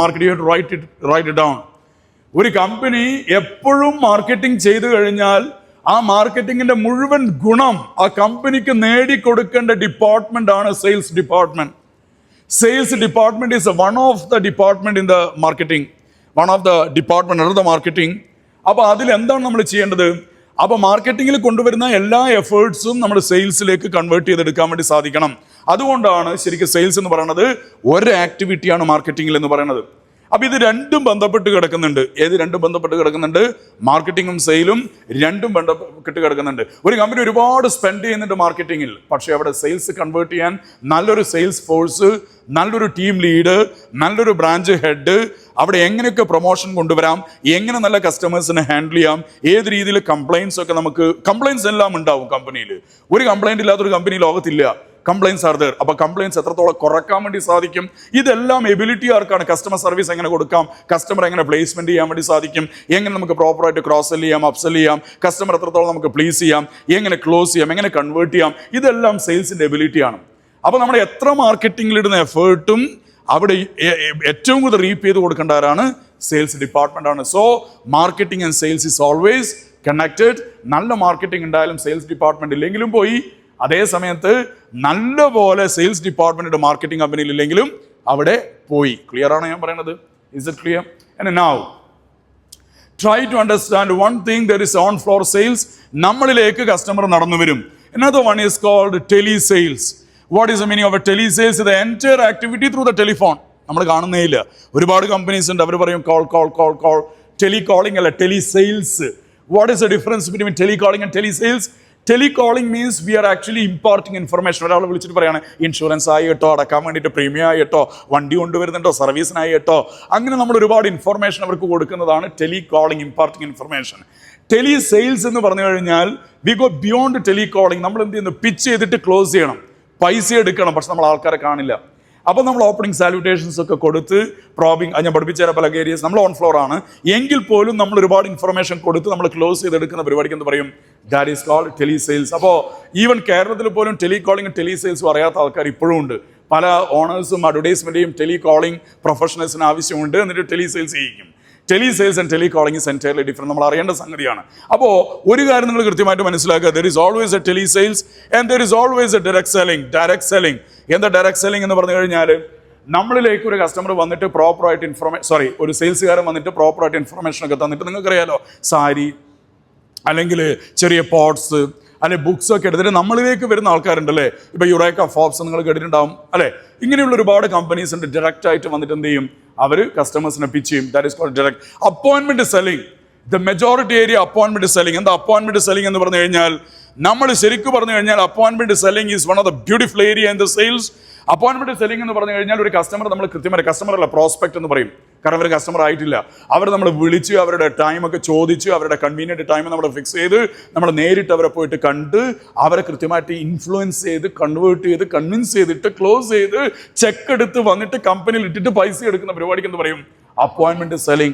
Market you write it write down ഒരു company എപ്പോഴും marketing ചെയ്തു കഴിഞ്ഞാൽ ആ മാർക്കറ്റിംഗിന്റെ മുഴുവൻ ഗുണം ആ കമ്പനിക്ക് നേടിക്കൊടുക്കേണ്ട ഡിപ്പാർട്ട്മെന്റ് ആണ് sales department sales department is one of the department in the marketing one of the department of the marketing അപ്പോൾ അതിൽ എന്താണ് നമ്മൾ ചെയ്യേണ്ടത്? അപ്പോൾ മാർക്കറ്റിംഗിൽ കൊണ്ടുവരുന്ന എല്ലാ എഫേർട്സും നമ്മൾ സെയിൽസിലേക്ക് കൺവേർട്ട് ചെയ്തെടുക്കാൻ വേണ്ടി സാധിക്കണം. അതുകൊണ്ടാണ് ശരിക്കും സെയിൽസ് എന്ന് പറയുന്നത് ഒരു ആക്ടിവിറ്റിയാണ് മാർക്കറ്റിംഗിൽ എന്ന് പറയുന്നത്. അപ്പൊ ഇത് രണ്ടും ബന്ധപ്പെട്ട് കിടക്കുന്നുണ്ട്. ഏത് രണ്ടും ബന്ധപ്പെട്ട് കിടക്കുന്നുണ്ട്? മാർക്കറ്റിങ്ങും സെയിലും രണ്ടും ബന്ധപ്പെട്ട് കിടക്കുന്നുണ്ട്. ഒരു കമ്പനി ഒരുപാട് സ്പെൻഡ് ചെയ്യുന്നുണ്ട് മാർക്കറ്റിങ്ങിൽ പക്ഷേ അവിടെ സെയിൽസ് കൺവേർട്ട് ചെയ്യാൻ നല്ലൊരു സെയിൽസ് ഫോഴ്സ് നല്ലൊരു ടീം ലീഡ് നല്ലൊരു ബ്രാഞ്ച് ഹെഡ് അവിടെ എങ്ങനെയൊക്കെ പ്രൊമോഷൻ കൊണ്ടുവരാം എങ്ങനെ നല്ല കസ്റ്റമേഴ്സിനെ ഹാൻഡിൽ ചെയ്യാം ഏത് രീതിയിൽ കംപ്ലയിൻസ് ഒക്കെ നമുക്ക് കംപ്ലയിൻസ് എല്ലാം ഉണ്ടാവും കമ്പനിയിൽ ഒരു കംപ്ലയിന്റ് ഇല്ലാത്തൊരു കമ്പനി ലോകത്തില്ല. കംപ്ലൈൻസ് ആർ ദർ അപ്പൊ കംപ്ലൈൻസ് എത്രത്തോളം കുറയ്ക്കാൻ വേണ്ടി സാധിക്കും? ഇതെല്ലാം എബിലിറ്റി ആർക്കാണ്? കസ്റ്റമർ സർവീസ് എങ്ങനെ കൊടുക്കാം? കസ്റ്റമർ എങ്ങനെ പ്ലേസ്മെന്റ് ചെയ്യാൻ വേണ്ടി സാധിക്കും? എങ്ങനെ നമുക്ക് പ്രോപ്പറായിട്ട് ക്രോസ് സെൽ ചെയ്യാം അപ്സെൽ ചെയ്യാം? കസ്റ്റമർ എത്രത്തോളം നമുക്ക് പ്ലീസ് ചെയ്യാം? എങ്ങനെ ക്ലോസ് ചെയ്യാം? എങ്ങനെ കൺവേർട്ട് ചെയ്യാം? ഇതെല്ലാം സെയിൽസിന്റെ എബിലിറ്റിയാണ് അപ്പൊ നമ്മൾ എത്ര മാർക്കറ്റിംഗിൽ ഇടുന്ന എഫേർട്ടും അവിടെ ഏറ്റവും കൂടുതൽ റീപ്പ് ചെയ്ത് കൊടുക്കേണ്ട ആരാണ്? സെയിൽസ് ഡിപ്പാർട്ട്മെന്റ് ആണ്. So marketing and sales is always connected നല്ല മാർക്കറ്റിംഗ് ഉണ്ടായാലും സെയിൽസ് ഡിപ്പാർട്ട്മെന്റ് ഇല്ലെങ്കിലും പോയി അതേ സമയത്ത് നല്ലപോലെ സെയിൽസ് ഡിപ്പാർട്ട്മെന്റ് മാർക്കറ്റിംഗ് കമ്പനിയിൽ ഇല്ലെങ്കിലും അവിടെ പോയി. ക്ലിയർ ആണ് ഞാൻ പറയുന്നത് is it clear and now try to understand one thing there is on floor sales നമ്മളിലേക്ക് കസ്റ്റമർ നടന്നു വരും. Another cold tele sales what is the meaning of a tele sales the entire activity through the telephone നമ്മൾ കാണുന്നേ ഇല്ല ഒരുപാട് companies ഉണ്ട്. അവർ പറയും call call call call tele calling അല്ല tele sales what is the difference between tele calling and tele sales tele calling means we are actually importing information ഒരാൾ വിളിച്ചിട്ട് പറയാണ് ഇൻഷുറൻസ് ആയി കേട്ടോ അടക്കാൻ വേണ്ടിയിട്ട് പ്രീമിയം ആയി കേട്ടോ വണ്ടി കൊണ്ടുവരുന്നുണ്ടോ സർവീസിനായി കേട്ടോ അങ്ങനെ നമ്മൾ ഒരുപാട് ഇൻഫർമേഷൻ അവർക്ക് കൊടുക്കുന്നതാണ് telecalling importing information tele sales എന്ന് പറഞ്ഞു കഴിഞ്ഞാൽ വി ഗോ ബിയോണ്ട് ടെലികോളിംഗ് നമ്മൾ എന്ത് ചെയ്യുന്നു? പിച്ച് ചെയ്തിട്ട് ക്ലോസ് ചെയ്യണം. പൈസ എടുക്കണം. പക്ഷെ നമ്മൾ ആൾക്കാരെ കാണില്ല. അപ്പോൾ നമ്മൾ ഓപ്പണിംഗ് സാല്യൂട്ടേഷൻസ് ഒക്കെ കൊടുത്ത് പ്രോബിങ് ഞാൻ പഠിപ്പിച്ച പല ഏരിയസ് നമ്മൾ ഓൺ ഫ്ലോർ ആണ്. എങ്കിൽ പോലും നമ്മൾ ഒരുപാട് ഇൻഫർമേഷൻ കൊടുത്ത് നമ്മൾ ക്ലോസ് ചെയ്തെടുക്കുന്ന പരിപാടിക്ക് എന്ന് പറയും? That is cold tele sales അപ്പോൾ ഈവൻ കേരളത്തിൽ പോലും ടെലി കോളിംഗ് ടെലി സെയിൽസും അറിയാത്ത ആൾക്കാർ ഇപ്പോഴും ഉണ്ട്. പല ഓണേഴ്സും അഡ്വർടൈസ്മെന്റെയും ടെലി കോളിംഗ് പ്രൊഫഷണൽസിന് ആവശ്യമുണ്ട്. എന്നിട്ട് tele sales ചെയ്യിക്കും. Tele sales and tele calling entirely different നമ്മൾ അറിയേണ്ട സംഗതിയാണ്. അപ്പോൾ ഒരു കാര്യം നിങ്ങൾ കൃത്യമായിട്ട് മനസ്സിലാക്കുക. There is always a tele sales and there is always a direct selling direct selling എന്താ ഡയറക്ട് സെല്ലിംഗ് എന്ന് പറഞ്ഞു കഴിഞ്ഞാൽ നമ്മളിലേക്ക് ഒരു കസ്റ്റമർ വന്നിട്ട് പ്രോപ്പറായിട്ട് ഇൻഫർമേഷൻ സോറി ഒരു സെയിൽസുകാരൻ വന്നിട്ട് പ്രോപ്പറായിട്ട് ഇൻഫർമേഷൻ ഒക്കെ തന്നിട്ട് നിങ്ങൾക്കറിയാലോ സാരി അല്ലെങ്കിൽ ചെറിയ പോട്ട്സ് അല്ലെ ബുക്സ് ഒക്കെ എടുത്തിട്ട് നമ്മളിലേക്ക് വരുന്ന ആൾക്കാരുണ്ടല്ലേ? ഇപ്പൊ യുറേക്ക ഫോബ്സ് നിങ്ങൾ കേട്ടിട്ടുണ്ടാവും അല്ലെ? ഇങ്ങനെയുള്ള ഒരുപാട് കമ്പനീസ് ഉണ്ട് ഡയറക്റ്റ് ആയിട്ട് വന്നിട്ട് എന്ത് ചെയ്യും? അവർ കസ്റ്റമേഴ്സിനെ പിച്ച് ചെയ്യും. That is cold direct appointment selling the majority area appointment selling എന്താ അപ്പോയിന്റ്മെന്റ് സെല്ലിംഗ് എന്ന് പറഞ്ഞു കഴിഞ്ഞാൽ നമ്മൾ ശരിക്കും പറഞ്ഞു കഴിഞ്ഞാൽ appointment selling is one of the beautiful area in the sales appointment selling എന്ന് പറഞ്ഞു കഴിഞ്ഞാൽ ഒരു കസ്റ്റമർ നമ്മൾ കൃത്യമായി കസ്റ്റമർ അല്ല പ്രോസ്പെക്ട് എന്ന് പറയും. കാരണം അവർ കസ്റ്റമർ ആയിട്ടില്ല. അവർ നമ്മൾ വിളിച്ച് അവരുടെ ടൈമൊക്കെ ചോദിച്ച് അവരുടെ കൺവീനിയന്റ് ടൈം നമ്മൾ ഫിക്സ് ചെയ്ത് നമ്മൾ നേരിട്ട് അവരെ പോയിട്ട് കണ്ട് അവരെ കൃത്യമായിട്ട് ഇൻഫ്ലുവൻസ് ചെയ്ത് കൺവേർട്ട് ചെയ്ത് കൺവിൻസ് ചെയ്തിട്ട് ക്ലോസ് ചെയ്ത് ചെക്ക് എടുത്ത് വന്നിട്ട് കമ്പനിയിൽ ഇട്ടിട്ട് പൈസ എടുക്കുന്ന പരിപാടിക്ക് എന്ന് പറയും? Appointment selling